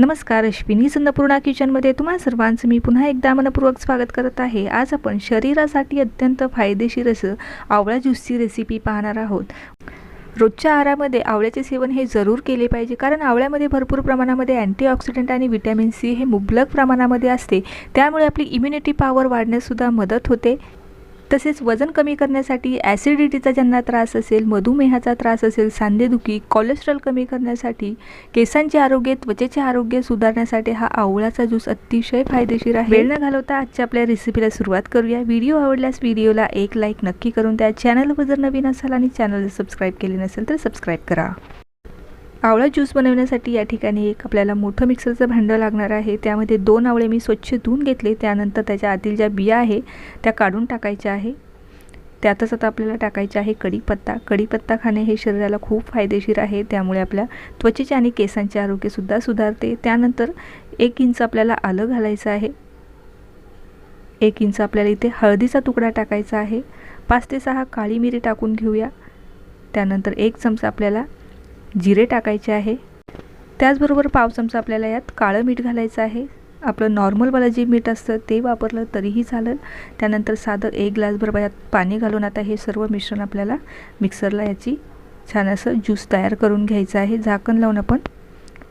नमस्कार अश्विनी संदपूर्णा किचनमध्ये तुम्हा सर्वांचं मी पुन्हा एकदा मनपूर्वक स्वागत करत आहे. आज आपण शरीरासाठी अत्यंत फायदेशीर असं आवळा ज्यूसची रेसिपी पाहणार आहोत. रोजच्या आहारामध्ये आवळ्याचे सेवन हे जरूर केले पाहिजे कारण आवळ्यामध्ये भरपूर प्रमाणामध्ये अँटीऑक्सिडंट आणि व्हिटॅमिन सी हे मुबलक प्रमाणामध्ये असते. त्यामुळे आपली इम्युनिटी पॉवर वाढण्याससुद्धा मदत होते. तसेच वजन कमी करण्यासाठी ॲसिडिटीचा ज्यांना त्रास असेल मधुमेहाचा त्रास असेल सांधेदुखी कोलेस्ट्रॉल कमी करण्यासाठी केसांचे आरोग्य त्वचेचे आरोग्य सुधारण्यासाठी हा आवळाचा ज्यूस अतिशय फायदेशीर आहे. वेळ न घालवता आजच्या आपल्या रेसिपीला सुरुवात करूया. व्हिडिओ आवडल्यास व्हिडिओला एक लाईक नक्की करून त्या चॅनलवर जर नवीन असाल आणि चॅनलला सबस्क्राईब केले नसेल तर सबस्क्राईब करा. आवळा ज्यूस बनवण्यासाठी या ठिकाणी एक आपल्याला मोठं मिक्सरचं भांडं लागणार आहे. त्यामध्ये दोन आवळे मी स्वच्छ धुवून घेतले. त्यानंतर त्याच्या आतील ज्या बिया आहे त्या काढून टाकायच्या आहे. त्यातच आता आपल्याला टाकायचे आहे कढीपत्ता. कढीपत्ता खाणे हे शरीराला खूप फायदेशीर आहे. त्यामुळे आपल्या त्वचेचे आणि केसांचे आरोग्यसुद्धा सुधारते. त्यानंतर एक इंच आपल्याला आलं घालायचं आहे. एक इंच आपल्याला इथे हळदीचा तुकडा टाकायचा आहे. पाच ते सहा काळी मिरी टाकून घेऊया. त्यानंतर एक चमचा आपल्याला जिरे टाकायचे आहे. त्याचबरोबर पाव चमचा आपल्याला यात काळं मीठ घालायचं आहे. आपलं नॉर्मलवालं जे मीठ असतं ते वापरलं तरीही चालेल. त्यानंतर साधं एक ग्लासभर यात पाणी घालून आता हे सर्व मिश्रण आपल्याला मिक्सरला याची छान असं ज्यूस तयार करून घ्यायचं आहे. झाकण लावून आपण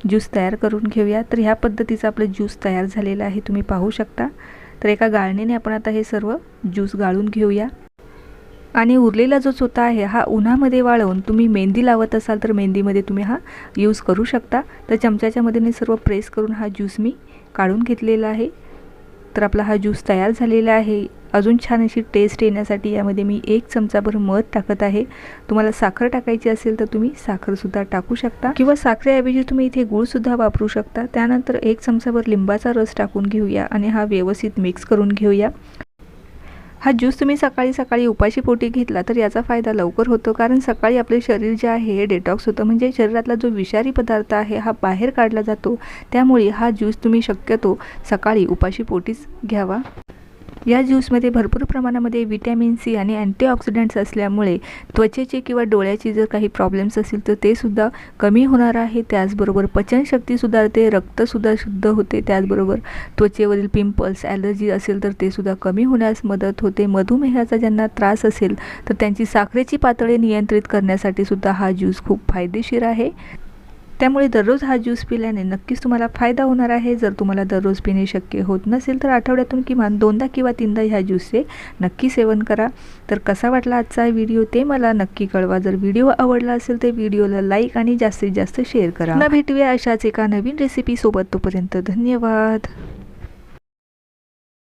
ज्यूस तयार करून घेऊया. तर ह्या पद्धतीचं आपलं ज्यूस तयार झालेलं आहे. तुम्ही पाहू शकता. तर एका गाळणीने आपण आता हे सर्व ज्यूस गाळून घेऊया. आणि उरलेला जो चोथा आहे हा उन्हामध्ये वाळवून तुम्ही मेहंदी लावत असाल तर मेहंदीमध्ये तुम्ही हा यूज करू शकता. तर चमच्याच्या मदतीने सर्व प्रेस करून हा ज्यूस मी काढून घेतलेला आहे. तर आपला हा ज्यूस तयार झालेला आहे. अजून छान अशी टेस्ट येण्यासाठी यामध्ये मी एक चमचाभर मध टाकत आहे. तुम्हाला साखर टाकायची असेल तर तुम्ही साखरसुद्धा टाकू शकता. किंवा साखरेऐवजी तुम्ही इथे गूळसुद्धा वापरू शकता. त्यानंतर एक चमचाभर लिंबाचा रस टाकून घेऊया आणि हा व्यवस्थित मिक्स करून घेऊया. हा ज्यूस तुम्ही सकाळी सकाळी उपाशी पोटी घेतला तर याचा फायदा लवकर होतो. कारण सकाळी आपले शरीर जे आहे हे डेटॉक्स होतं. म्हणजे शरीरातला जो विषारी पदार्थ आहे हा बाहेर काढला जातो. त्यामुळे हा ज्यूस तुम्ही शक्यतो सकाळी उपाशी पोटीच घ्यावा. या ज्यूसमध्ये भरपूर प्रमाणामध्ये विटॅमिन सी आणि अँटीऑक्सिडंट्स असल्यामुळे त्वचेचे किंवा डोळ्याची जर काही प्रॉब्लेम्स असतील तर ते सुद्धा कमी होणार आहे. त्याचबरोबर पचनशक्ती सुधारते रक्तसुद्धा शुद्ध होते. त्याचबरोबर त्वचेवरील पिंपल्स ॲलर्जी असेल तर ते सुद्धा कमी होण्यास मदत होते. मधुमेहाचा ज्यांना त्रास असेल तर त्यांची साखरेची पातळी नियंत्रित करण्यासाठी सुद्धा हा ज्यूस खूप फायदेशीर आहे. त्यामुळे दररोज हा ज्यूस पिल्याने नक्कीच तुम्हाला फायदा होणार आहे. जर तुम्हाला दररोज पिणे शक्य होत नसेल तर आठवड्यातून किमान दोनदा किंवा तीनदा ह्या ज्यूसचे नक्की सेवन करा. तर कसा वाटला आजचा व्हिडिओ ते मला नक्की कळवा. जर व्हिडिओ आवडला असेल तर व्हिडिओला लाईक आणि जास्तीत जास्त शेअर करा. न भेटूया अशाच एका नवीन रेसिपीसोबत तोपर्यंत धन्यवाद.